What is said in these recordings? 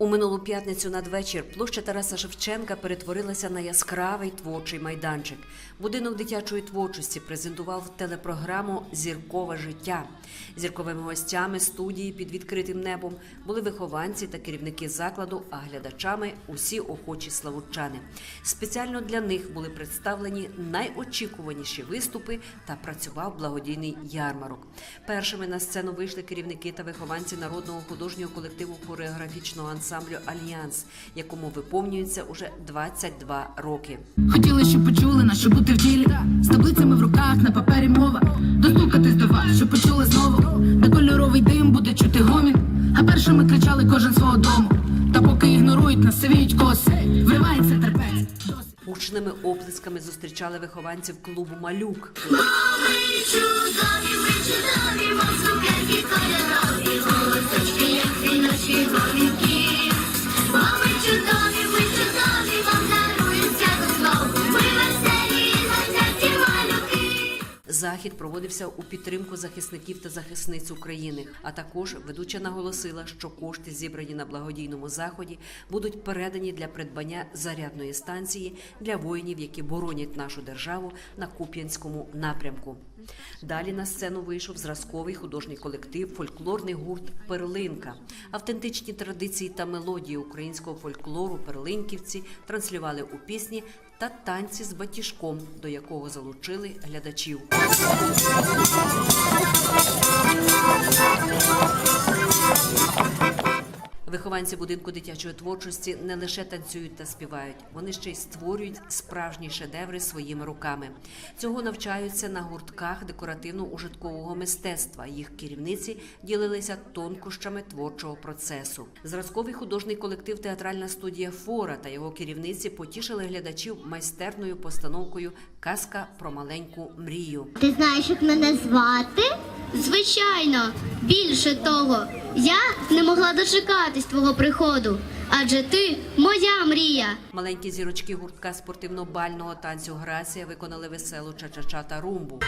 У минулу п'ятницю надвечір площа Тараса Шевченка перетворилася на яскравий творчий майданчик. Будинок дитячої творчості презентував телепрограму Зіркове життя. Зірковими гостями студії під відкритим небом були вихованці та керівники закладу, а глядачами усі охочі славутчани. Спеціально для них були представлені найочікуваніші виступи та працював благодійний ярмарок. Першими на сцену вийшли керівники та вихованці народного художнього колективу хореографічного ансамблю Альянс, якому виповнюється уже 22 роки. Хотіли, щоб почули нас, щоб бути в ділі З таблицями в руках, на папері мова. Достукатись до вас, щоб почули знову. Де кольоровий дим буде чути гомін. А першими кричали кожен свого дому. Та поки ігнорують нас, сивіють коси. Вривається терпець. Гучними оплесками зустрічали вихованців клубу Малюк. Ми Захід проводився у підтримку захисників та захисниць України. А також ведуча наголосила, що кошти, зібрані на благодійному заході, будуть передані для придбання зарядної станції для воїнів, які боронять нашу державу на Куп'янському напрямку. Далі на сцену вийшов зразковий художній колектив, фольклорний гурт Перлинка. Автентичні традиції та мелодії українського фольклору перлинківці транслювали у пісні та танці з батіжком, до якого залучили глядачів. Вихованці будинку дитячої творчості не лише танцюють та співають, вони ще й створюють справжні шедеври своїми руками. Цього навчаються на гуртках декоративно-ужиткового мистецтва. Їх керівниці ділилися тонкощами творчого процесу. Зразковий художній колектив Театральна студія Фора та його керівниці потішили глядачів майстерною постановкою Казка про маленьку мрію. Ти знаєш, як мене звати? Звичайно, більше того, я не могла дочекатись твого приходу, адже ти моя мрія. Маленькі зірочки гуртка спортивно-бального танцю Грація виконали веселу ча-ча-ча та румбу.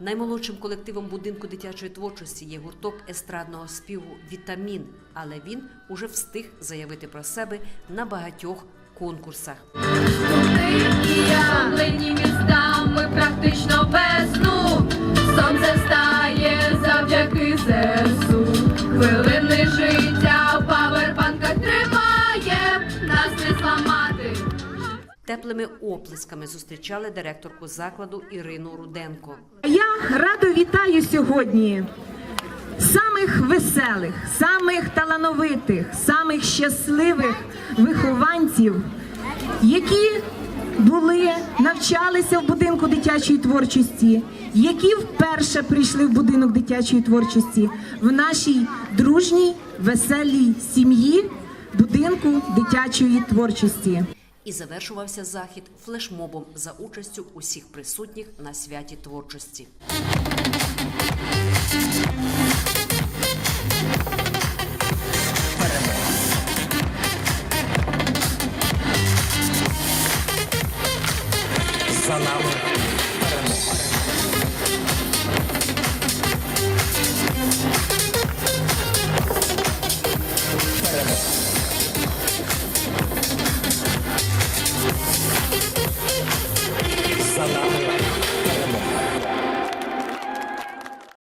Наймолодшим колективом будинку дитячої творчості є гурток естрадного співу Вітамін, але він уже встиг заявити про себе на багатьох конкурсах. Явлені містами практично без сну. Сонце встає завдяки ЗСУ. Хвилини життя павербанка тримає Нас не зламати. Теплими оплесками зустрічали директорку закладу Ірину Руденко. Я радо вітаю сьогодні самих веселих, самих талановитих, самих щасливих вихованців, які були, навчалися в будинку дитячої творчості, які вперше прийшли в будинок дитячої творчості в нашій дружній, веселій сім'ї будинку дитячої творчості. І завершувався захід флешмобом за участю усіх присутніх на святі творчості. canal para